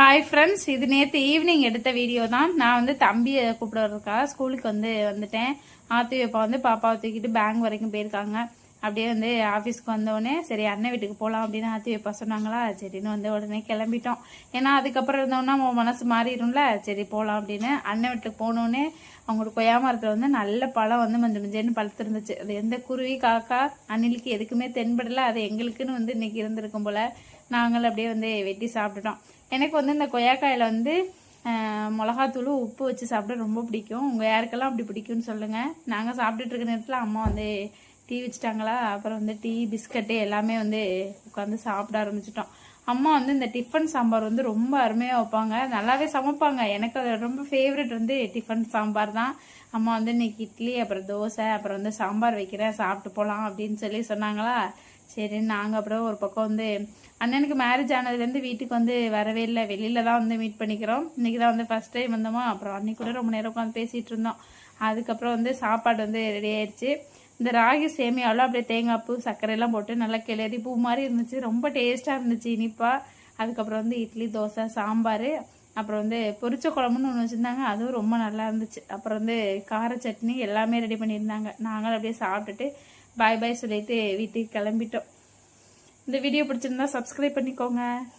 Hi friends இது நேற்று evening எடுத்த வீடியோ தான். நான் வந்து தம்பியை கூப்பிடுறதுக்காக ஸ்கூலுக்கு வந்து வந்துட்டேன். ஆத்தி வைப்பா வந்து பாப்பாவை தூக்கிட்டு பேங்க் வரைக்கும் போயிருக்காங்க. அப்படியே வந்து ஆஃபீஸ்க்கு வந்தோடனே சரி அண்ணன் வீட்டுக்கு போகலாம் அப்படின்னு ஆத்தி வைப்பா சொன்னாங்களா? சரின்னு வந்து உடனே கிளம்பிட்டோம். ஏன்னா அதுக்கப்புறம் இருந்தோம்னா உன் மனசு மாறிடும்ல? சரி போகலாம் அப்படின்னு. அண்ணன் வீட்டுக்கு போனோடனே அவங்களோட கொய்யா மரத்தில் வந்து நல்ல பழம் வந்து மஞ்சள் மஞ்சள்னு பழுத்து இருந்துச்சு அது எந்த குருவி காக்கா அணிலுக்கு எதுக்குமே தென்படலை. அது எங்களுக்குன்னு வந்து இன்னைக்கு இருந்திருக்கும் போல். நாங்கள் அப்படியே வந்து வெட்டி சாப்பிட்டுட்டோம். எனக்கு வந்து இந்த கொய்யாக்காயில் வந்து மிளகாத்தூள் உப்பு வச்சு சாப்பிட ரொம்ப பிடிக்கும். உங்கள் யாருக்கெல்லாம் அப்படி பிடிக்கும்னு சொல்லுங்கள் நாங்கள் சாப்பிட்டுட்டு இருக்க நேரத்தில் அம்மா வந்து டீ வச்சிட்டாங்களா? அப்புறம் வந்து டீ பிஸ்கட்டு எல்லாமே வந்து உட்காந்து சாப்பிட ஆரம்பிச்சிட்டோம். அம்மா வந்து இந்த டிஃபன் சாம்பார் வந்து ரொம்ப அருமையாக வைப்பாங்க. நல்லாவே சமைப்பாங்க. எனக்கு அது ரொம்ப ஃபேவரட் வந்து டிஃபன் சாம்பார் தான். அம்மா வந்து இன்னைக்கு இட்லி அப்புறம் தோசை அப்புறம் வந்து சாம்பார் வைக்கிறேன் சாப்பிட்டு போகலாம் அப்படின்னு சொல்லி சொன்னாங்களா? சரி நாங்கள் அப்புறம் ஒரு பக்கம் வந்து அண்ணனுக்கு மேரேஜ் ஆனதுலேருந்து வீட்டுக்கு வந்து வரவே இல்லை. வெளியில தான் வந்து மீட் பண்ணிக்கிறோம். இன்னைக்கு தான் வந்து ஃபர்ஸ்ட் டைம் வந்தோமா? அப்புறம் அன்னைக்கு கூட ரொம்ப நேரம் உட்காந்து பேசிகிட்டு இருந்தோம். அதுக்கப்புறம் வந்து சாப்பாடு வந்து ரெடி ஆயிடுச்சு இந்த ராகி சேமியாவில் அப்படியே தேங்காய் பூ சர்க்கரையெல்லாம் போட்டு நல்லா கிளறி பூ மாதிரி இருந்துச்சு. ரொம்ப டேஸ்ட்டாக இருந்துச்சு இனிப்பா. அதுக்கப்புறம் வந்து இட்லி தோசை சாம்பார் அப்புறம் வந்து பொரிச்ச குழம்புன்னு ஒன்று வச்சுருந்தாங்க. அதுவும் ரொம்ப நல்லா இருந்துச்சு. அப்புறம் வந்து கார சட்னி எல்லாமே ரெடி பண்ணியிருந்தாங்க. நாங்களும் அப்படியே சாப்பிட்டுட்டு பாய் பாய் சொல்லிட்டு வீட்டுக்கு கிளம்பிட்டோம். இந்த வீடியோ பிடிச்சிருந்தா சப்ஸ்கிரைப் பண்ணிக்கோங்க.